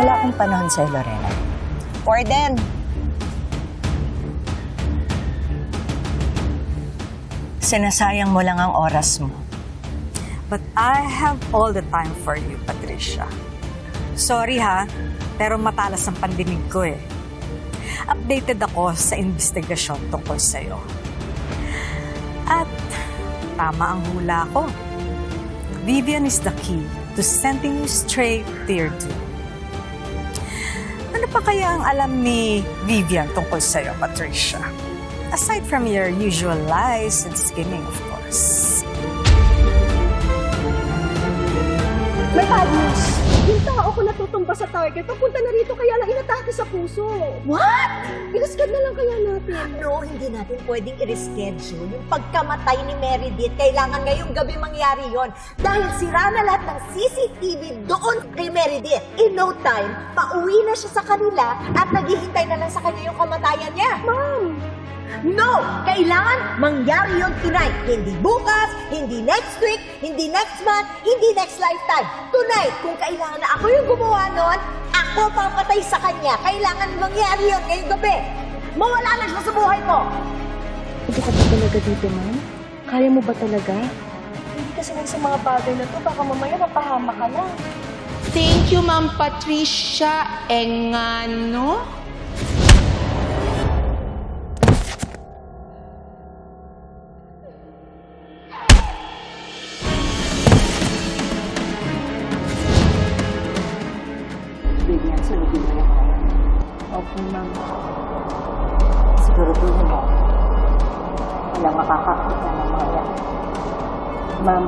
Wala akong panahon sa'yo, Lorena. Warden, Sinasayang mo lang ang oras mo. But I have all the time for you, Patricia. Sorry ha, pero matalas ang pandinig ko eh. Updated ako sa investigasyon tungkol sa'yo. At tama ang hula ko. Vivian is the key to sending you straight to your doom. Ano pa kaya ang alam ni Vivian tungkol sa'yo, Patricia? Aside from your usual lies and scheming, of course. May bad news. Yung tao ko natutumba sa target, papunta na rito kaya lang inatake sa puso. What? Inaskad na lang kaya natin. no, hindi natin pwedeng i-reschedule yung pagkamatay ni Meredith. Kailangan ngayong gabi mangyari yon Dahil sira na lahat ng CCTV doon kay Meredith. In no time, pauwi na siya sa kanila at naghihintay na lang sa kanya yung kamatayan niya. Ma'am, No! Kailangan mangyari yon tonight. Hindi bukas, hindi next week, hindi next month, hindi next lifetime. Tonight, kung kailangan na ako yung gumawa nun, ako papatay sa kanya. Kailangan mangyari yon ngayong gabi. Mawala na siya sa buhay mo. hindi ka ba talaga dito, ma'am? Kaya mo ba talaga? Hindi ka sanay sa mga bagay na to. Baka mamaya mapahama ka na. Thank you, Ma'am Patricia Engano. Vivian, sunugin mo yung kaya. Opo, ma'am. Siguraduhin mo. Walang makakakita ng mga yan. Ma'am,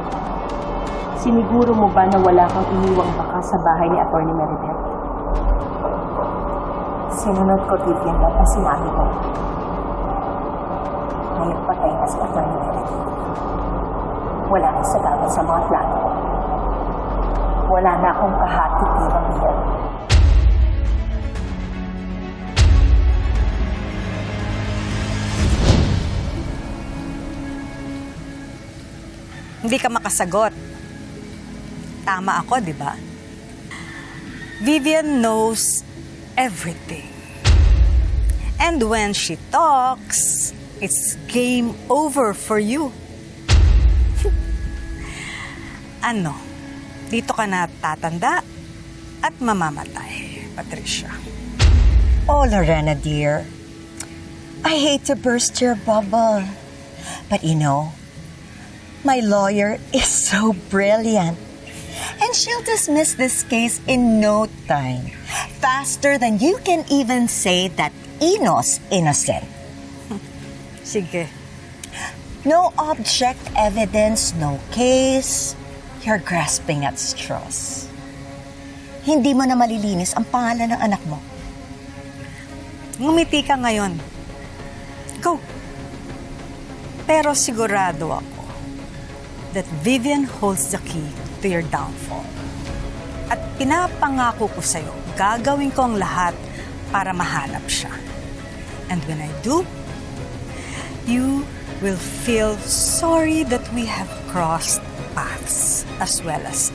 siniguro mo ba na wala kang iniwang baka sa bahay ni Atty. Meredith? Sinunod ko, Vivian, lahat ang sinabi ko. Ngayon patay na si Atty. Meredith. Wala nang sagabal sa mga plano ko. Wala na akong kahati-tirang biyan. Hindi ka makasagot. Tama ako, di ba? Vivian knows everything. And when she talks, it's game over for you. ano? Dito ka na tatanda at mamamatay, Patricia. Oh, Lorena, dear. I hate to burst your bubble. But you know, my lawyer is so brilliant. And she'll dismiss this case in no time. Faster than you can even say that Ino's innocent. Sige. No object evidence, no case. You're grasping at straws. Hindi mo na malilinis ang pangalan ng anak mo. Ngumiti ka ngayon. Go. Pero sigurado ako that Vivian holds the key to your downfall. At pinapangako ko sa'yo, gagawin ko ang lahat para mahanap siya. And when I do, you will feel sorry that we have crossed paths as well as